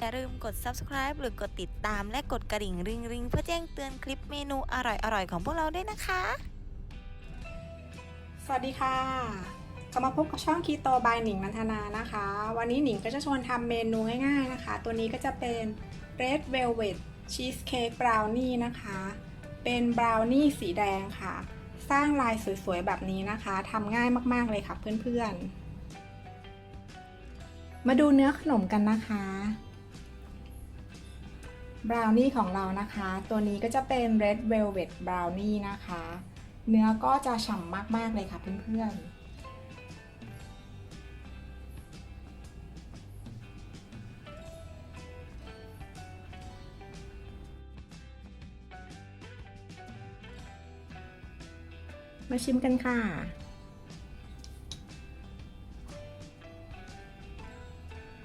อย่าลืมกด subscribe หรือกดติดตามและกดกระดิ่งริงริงเพื่อแจ้งเตือนคลิปเมนูอร่อยๆของพวกเราด้วยนะคะ สวัสดีค่ะกลับมาพบกับช่องคีโตบายหนิงนันทนานะคะ วันนี้หนิงก็จะชวนทำเมนูง่ายๆนะคะ ตัวนี้ก็จะเป็น Red Velvet Cheesecake Brownie นะคะ เป็นบราวนี่สีแดงค่ะ สร้างลายสวยๆแบบนี้นะคะทำง่ายมากๆเลยค่ะเพื่อนๆ มาดูเนื้อขนมกันนะคะ บราวนี่ของเรานะคะ ตัวนี้ก็จะเป็น Red Velvet Brownie นะคะ เนื้อก็จะฉ่ำมาก ๆ เลยค่ะเพื่อนๆมาชิมกันค่ะ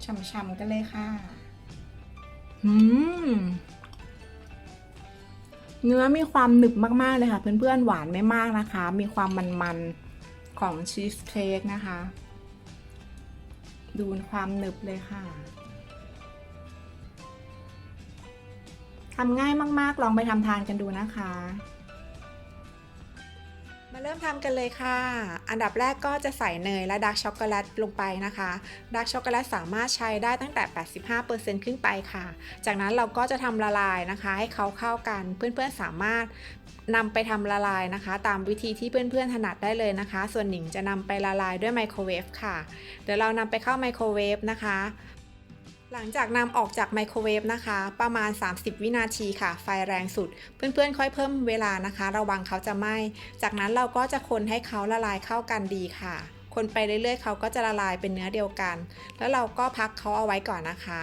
ฉ่ำๆกันเลยค่ะ อืมเนื้อมีความหนึบมากๆเลยค่ะ เพื่อนๆหวานไม่มากนะคะ มีความมันๆของชีสเค้กนะคะ ดูความหนึบเลยค่ะทำง่ายมากๆ ลองไปทำทานกันดูนะคะ มาเริ่มทำกันเลยค่ะ อันดับแรกก็จะใส่เนยและดาร์กช็อกโกแลตลงไปนะคะ ดาร์กช็อกโกแลตสามารถใช้ได้ตั้งแต่ 85%ขึ้นไปค่ะ จากนั้นเราก็จะทำละลายนะคะ ให้เขาเข้ากัน เพื่อนๆสามารถนำไปทำละลายนะคะ ตามวิธีที่เพื่อนๆถนัดได้เลยนะคะ ส่วนหนิงจะนำไปละลายด้วยไมโครเวฟค่ะ เดี๋ยวเรานำไปเข้าไมโครเวฟนะคะ หลังจากนำออกจากไมโครเวฟนะคะ ประมาณ 30 วินาทีค่ะ ไฟแรงสุด เพื่อนๆ ค่อยเพิ่มเวลานะคะ ระวังเขาจะไหม้ จากนั้นเราก็จะคนให้เขาละลายเข้ากันดีค่ะ คนไปเรื่อยๆ เขาก็จะละลายเป็นเนื้อเดียวกัน แล้วเราก็พักเขาเอาไว้ก่อนนะคะ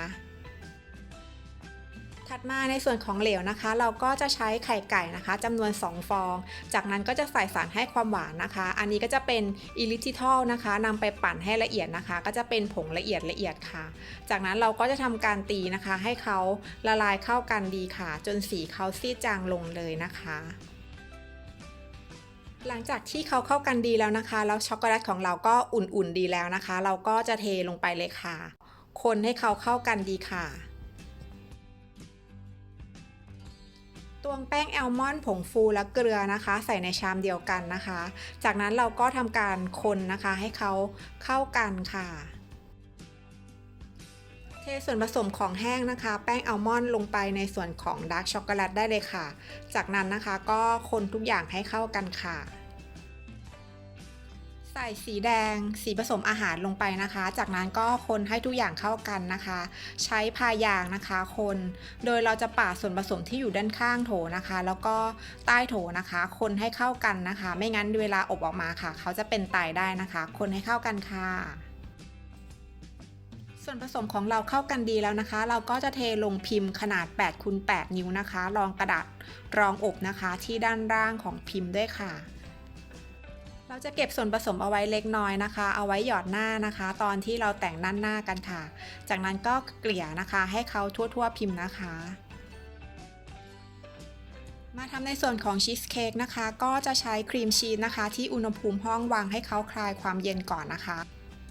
ถัดมาในส่วนของเหลวนะคะ เราก็จะใช้ไข่ไก่นะคะจำนวน 2 ฟอง จากนั้นก็จะใส่สารให้ความหวานนะคะ อันนี้ก็จะเป็นอิลิทิทอลนะคะนำไปปั่นให้ละเอียดนะคะ ก็จะเป็นผงละเอียดละเอียดค่ะ จากนั้นเราก็จะทำการตีนะคะ ให้เขาละลายเข้ากันดีค่ะ จนสีเขาซีดจางลงเลยนะคะหลังจากที่เขาเข้ากันดีแล้วนะคะ แล้วช็อกโกแลตของเราก็อุ่นๆดีแล้วนะคะ เราก็จะเทลงไปเลยค่ะ คนให้เขาเข้ากันดีค่ะ วงแป้งแอลมอนด์ผงฟูและเกลือนะคะ ใส่ในชามเดียวกันนะคะ จากนั้นเราก็ทำการคนนะคะให้เขาเข้ากันค่ะ เทส่วนผสมของแห้งนะคะ แป้งอัลมอนด์ลงไปในส่วนของดาร์กช็อกโกแลตได้เลยค่ะ จากนั้นนะคะก็คนทุกอย่างให้เข้ากันค่ะ ใส่สีแดงสีผสมอาหารลงไปนะคะ จากนั้นก็คนให้ทุกอย่างเข้ากันนะคะ ใช้พายางนะคะคน โดยเราจะปาดส่วนผสมที่อยู่ด้านข้างโถนะคะ แล้วก็ใต้โถนะคะ คนให้เข้ากันนะคะ ไม่งั้นเวลาอบออกมาค่ะ เขาจะเป็นไตได้นะคะ คนให้เข้ากันค่ะส่วนผสมของเราเข้ากันดีแล้วนะคะ เราก็จะเทลงพิมพ์ขนาด8คูณ8นิ้วนะคะ รองกระดาษรองอบนะคะที่ด้านล่างของพิมพ์ด้วยค่ะ เราจะเก็บส่วนผสมเอาไว้เล็กน้อยนะคะ เอาไว้หยอดหน้านะคะ ตอนที่เราแต่งด้านหน้ากันค่ะ จากนั้นก็เกลี่ยนะคะ ให้เขาทั่วๆพิมพ์นะคะ มาทำในส่วนของชีสเค้กนะคะ ก็จะใช้ครีมชีสนะคะ ที่อุณหภูมิห้องวางให้เขาคลายความเย็นก่อนนะคะ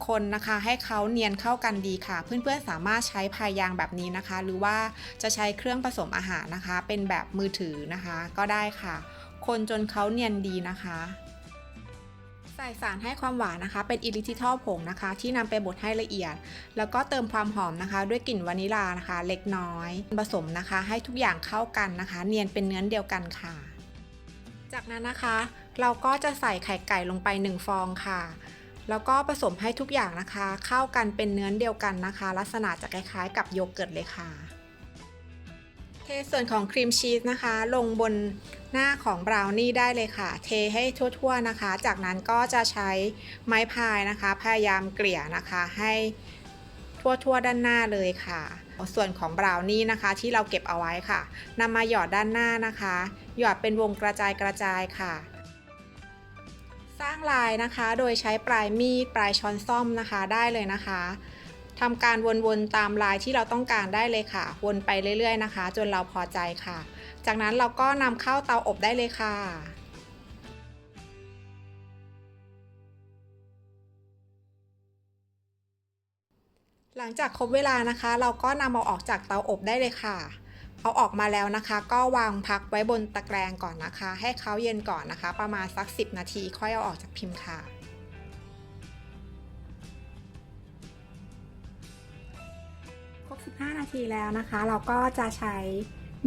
คนนะคะให้เขาเนียนเข้ากันดีค่ะ เพื่อนๆสามารถใช้พายยางแบบนี้นะคะ หรือว่าจะใช้เครื่องผสมอาหารนะคะ เป็นแบบมือถือนะคะ ก็ได้ค่ะ คนจนเขาเนียนดีนะคะ ใส่สารให้ความหวานนะคะ เป็นอิลิทิทอลผงนะคะ ที่นำไปบดให้ละเอียด แล้วก็เติมความหอมนะคะ ด้วยกลิ่นวานิลานะคะ เล็กน้อย ผสมนะคะ ให้ทุกอย่างเข้ากันนะคะ เนียนเป็นเนื้อเดียวกันค่ะ จากนั้นนะคะ เราก็จะใส่ไข่ไก่ลงไป 1 ฟองค่ะ แล้วก็ผสมให้ทุกอย่างนะคะ เข้ากันเป็นเนื้อเดียวกันนะคะ ลักษณะจะคล้ายๆ กับโยเกิร์ตเลยค่ะ เทส่วนของครีมชีสนะคะ ลงบนหน้าของบราวนี่ได้เลยค่ะ เทให้ทั่วๆนะคะ จากนั้นก็จะใช้ไม้พายนะคะ พยายามเกลี่ยนะคะให้ทั่วๆด้านหน้าเลยค่ะ ส่วนของบราวนี่นะคะที่เราเก็บเอาไว้ค่ะนำมาหยอดด้านหน้านะคะ หยอดเป็นวงกระจายกระจายค่ะ สร้างลายนะคะ โดยใช้ปลายมีดปลายช้อนซ่อมนะคะได้เลยนะคะ ทำการวนๆตามลายที่เราต้องการได้เลยค่ะ วนไปเรื่อยๆนะคะ จนเราพอใจค่ะ จากนั้นเราก็นำเข้าเตาอบได้เลยค่ะหลังจากครบเวลานะคะ เราก็นำเอาออกจากเตาอบได้เลยค่ะ เอาออกมาแล้วนะคะ ก็วางพักไว้บนตะแกรงก่อนนะคะ ให้เขาเย็นก่อนนะคะ ประมาณสัก 10 นาทีค่อยเอาออกจากพิมพ์ค่ะ 15 นาทีแล้วนะคะ เราก็จะใช้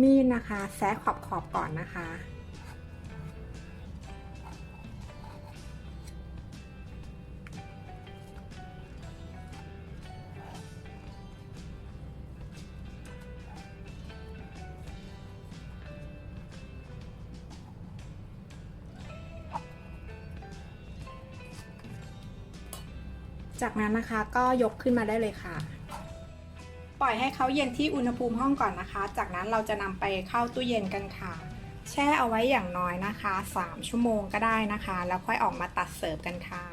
มีดนะคะแซะขอบขอบก่อนนะคะ จากนั้นนะคะก็ยกขึ้นมาได้เลยค่ะ ปล่อยให้เขาเย็นที่อุณหภูมิห้องก่อนนะคะ จากนั้นเราจะนำไปเข้าตู้เย็นกันค่ะ แช่เอาไว้อย่างน้อยนะคะ 3 ชั่วโมงก็ได้นะคะ แล้วค่อยออกมาตัดเสิร์ฟกันค่ะ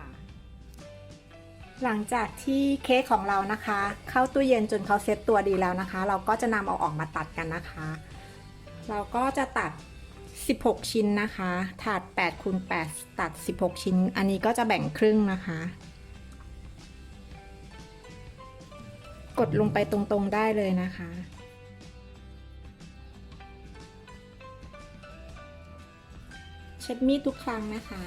หลังจากที่เค้กของเรานะคะ เข้าตู้เย็นจนเขาเซ็ตตัวดีแล้วนะคะ เราก็จะนำเอาออกมาตัดกันนะคะ เราก็จะตัด 16 ชิ้นนะคะ ถาด8คูณ8ตัด 16 ชิ้น อันนี้ก็จะแบ่งครึ่งนะคะ กดลงไปตรงๆได้เลยนะคะ เช็ดมีดทุกครั้งนะคะ